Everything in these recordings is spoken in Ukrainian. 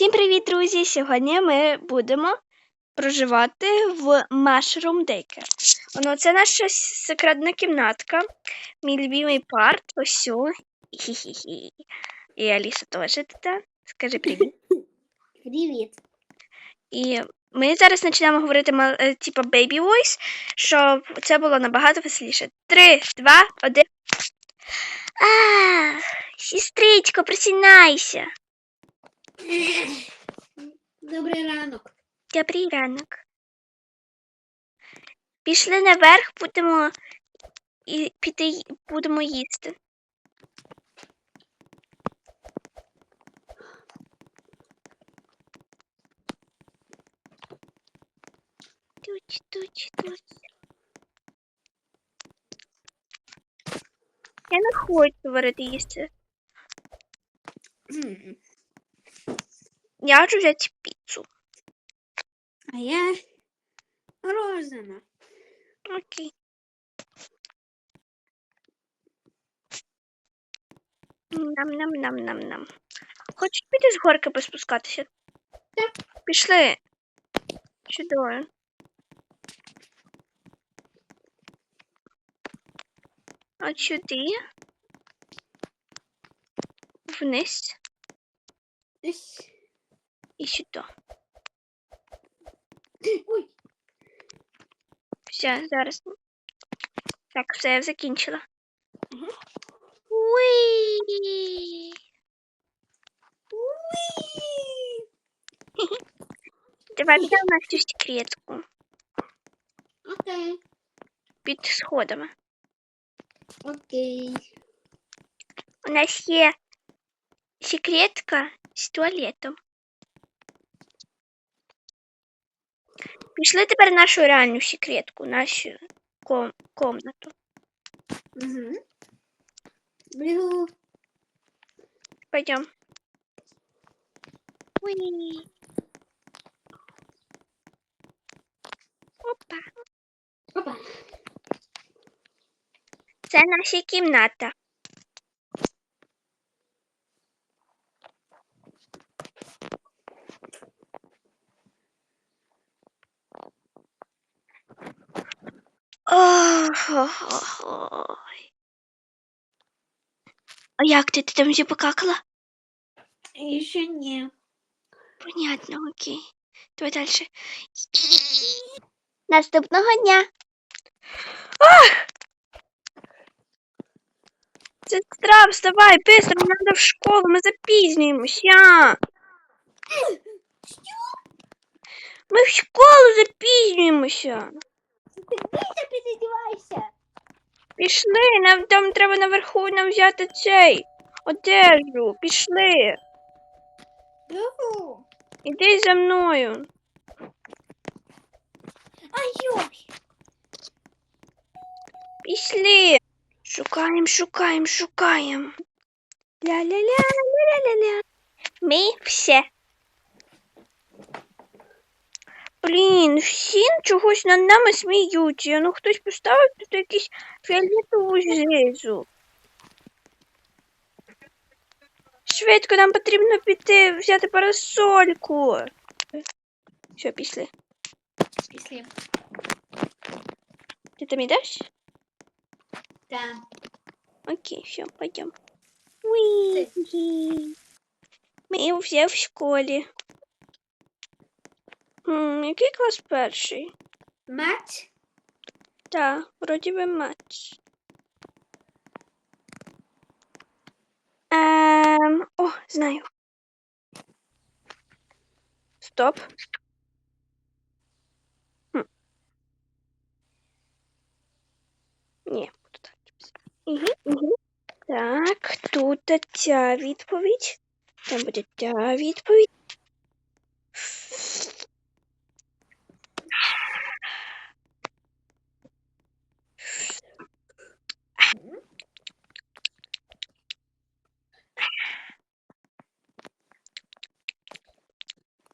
Всім привіт, друзі! Сьогодні ми будемо проживати в Mushroom Daycare. Воно це наша секретна кімнатка. Мій любимий парк. Ось. Хі-хі-хі. І Аліса теж тут. Скажи привіт. Привіт. І ми зараз почнемо говорити е, baby voice, щоб це було набагато веселіше. Три, два, один. А, сестричко, просинайся. Добрий ранок. Добрий ранок. Пішли наверх, будемо і піти будемо їсти. Туч, туч, туч. Я не хочу варити їсти. Я хочу взяти піцу. А я Розана. Окей. Нам-нам-нам-нам-нам. Хочеш піти з горки поспускатися? Так. Пішли. Чудово. От сюди. Вниз Ось. і сюди. Ой, Все, зараз. Так, все, я закінчила. Мгм. Уі! Уі! Давай підемо на цю секретку Окей. під сходами. Окей. У нас є секретка з туалетом. Пішли тепер нашу реальну секретку, нашу ком- комнату. Угу. Бігу. Пойдем. Уи. Опа. Опа. Це наша кімната. Ой. А як ти? Ти там вже покакала? І ще ні. Понятно, окей. Давай дальше. Наступного дня. Ах! Сестра, вставай, быстро, нам надо в школу, ми запізнюємося. Ми в школу запізнюємося. Ти бійся, підійдівайся. Пішли, нам там треба наверху нам взяти цей одежу. Пішли. Бігу. Іди за мною. Ай-ой. Пішли. Шукаємо, шукаємо, шукаємо. Ля-ля-ля-ля-ля-ля. Ми все. Блін, всі чогось над нами сміються. Ну хтось поставив тут якийсь фіолетову жижу. Швидко, нам потрібно піти взяти парасольку. Все, пішли. Пішли. Ти там йдеш? Так. Окей, все, пойдем. Уи. Ми вже в школі. М, який клас перший? Мать. Так, вроді би матч. Ем, о, знаю. Стоп. Хм. Ні, буду так. Угу, угу. Так, тут ця відповідь. Там буде ця відповідь.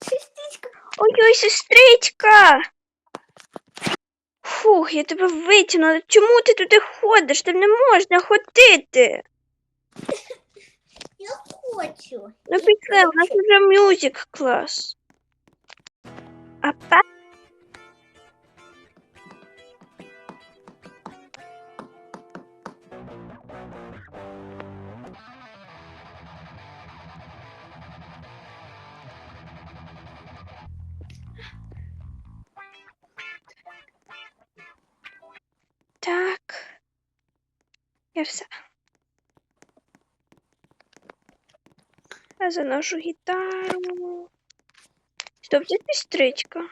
Сестричка. Ой-ой, сестричка! Фух, я тебе витягнула. Чому ти туди ходиш? Там не можна ходити. Я хочу. Ну пішли, у нас вже мюзик клас. А па... Я все. Я заношу гітару. Стоп, це сестричка.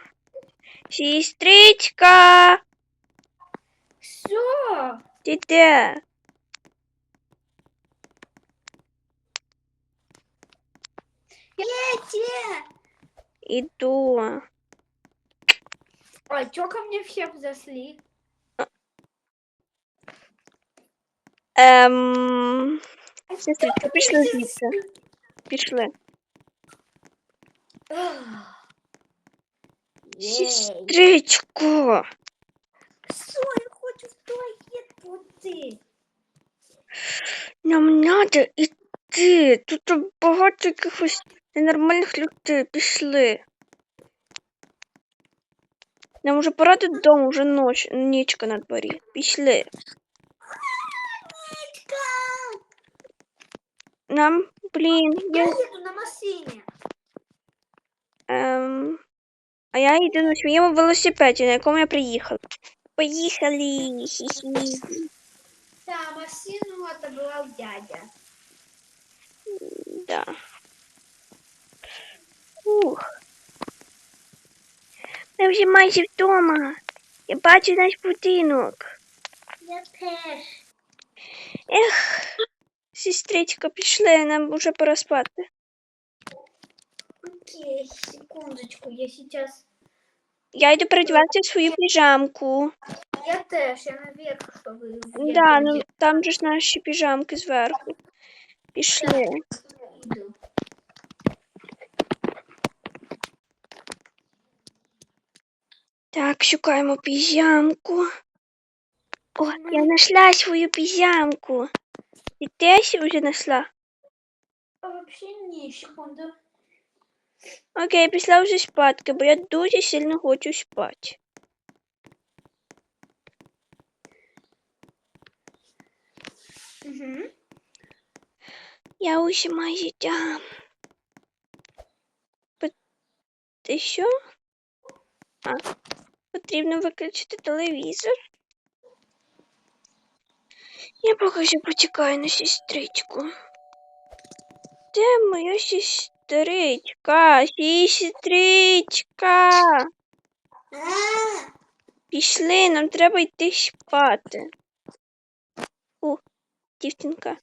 Сестричка! Що? Ти де? Петя! Іду. Ой, чё ко мне все зашли? Ем... Сестричка, пішли звідси. Пішли. Сестричко! Що я хочу в туалет пойти? Нам надо іти. Тут багато якихось ненормальних людей. Пішли. Нам уже пора додому, вже ноч, нічка на дворі. Пішли. Нам, блін, Я я, їду на машині. ем, а я йду на своєму велосипеді, на якому я приїхала. Поїхали. Да, машину отобрал дядя. Да. Ух. Ми вже майже вдома. Я бачу наш будинок. Я теж. Ех, сестричка, пішли, нам уже пора спати. Окей, секундочку, я сейчас... Я йду передіватися в свою піжамку. Я теж, я наверх, чтобы... Да, ну там же ж наші піжамки зверху. Пішли. Так, шукаємо піжамку. О, я знайшла свою піжамку. Ти теж вже знайшла? А вообще не, секунду. Окей, пішла вже спадки, бо я дуже сильно хочу спати. Угу. Я уже майже там. Пот- Ти що? А, потрібно виключити телевізор. Я поки що почекаю на сестричку. Де моя сестричка? Сестричка! Пішли, нам треба йти спати. О, дівчинка.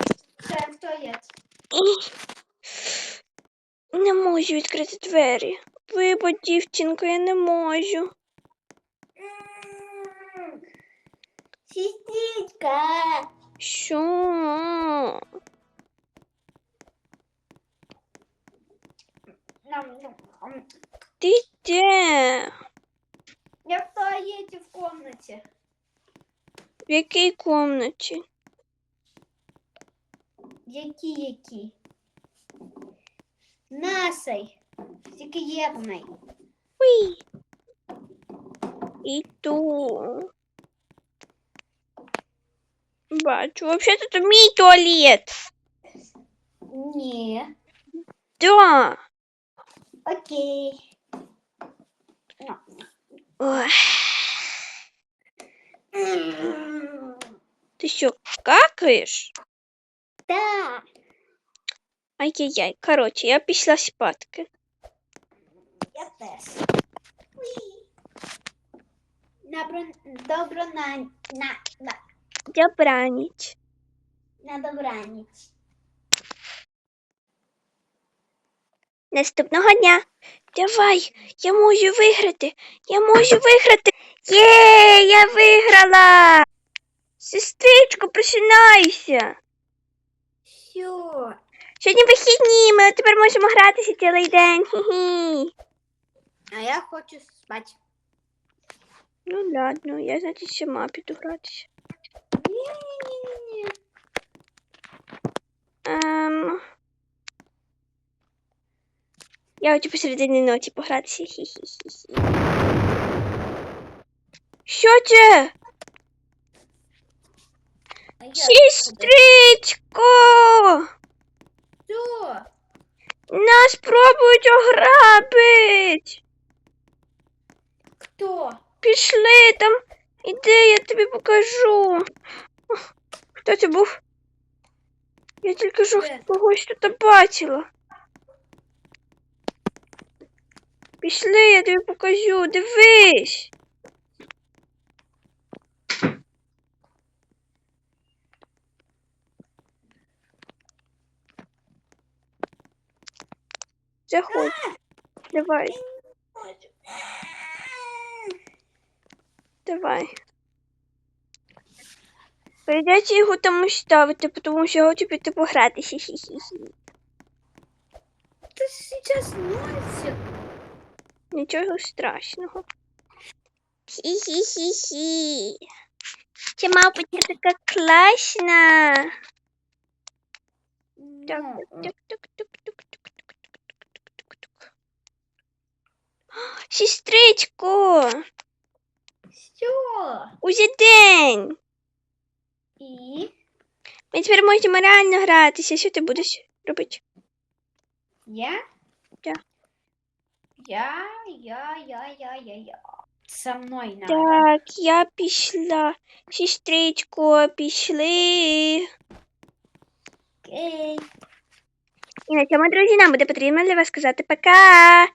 Не можу відкрити двері. Вибач, дівчинка, я не можу. Сестричка. Що? Нам, нам, ам. Ти де? Я в туалете в комнате. В якій комнаті? Які, які? Насой. Секретной. Уй. Іду. Бачу, взагалі тут мій туалет. Не. Да. Окей. Ну. Ой, М, ти що, какаєш? Да. Ай-яй-яй. Коротше, я пішла спадки. Я теж. Уй. Добро, добро на, на, на, Добраніч. на добраніч. Наступного дня. Давай, я можу виграти. Я можу виграти. Є, я виграла. Сестричко, просинайся. Все. Сьогодні вихідні, ми тепер можемо гратися цілий день. Хі-хі. А я хочу спать. Ну ладно, я значить сама піду гратися. Не-не-не-не. Ем, Я хочу посередині ноті погратися. Хі-хі-хі-хі. Що це? Сестричко! Що? Нас пробують ограбить! Хто? Пішли там. Іди, я тобі покажу. Хто це був? Я тільки що когось тут бачила. Пішли, я тобі покажу, дивись. Заходь. Давай, давай. Прийдеться його там ставити, тому що я хочу піти. Хі-хі-хі. Ти зараз носик. Нічого страшного. Хі-хі-хі-хі. Ця мавпочка така класна. Так, Ну, так, так, так, так, так, так, так, так, так, так. Сестричко, Що? уже день. І? Ми тепер можемо реально гратися. Що ти будеш робити? Я? Да. Я, я, я, я, я, я. Со мною надо. Так, я пішла. Сестричко, пішли. Окей. І на цьому, друзі, нам буде потрібно для вас сказати пока.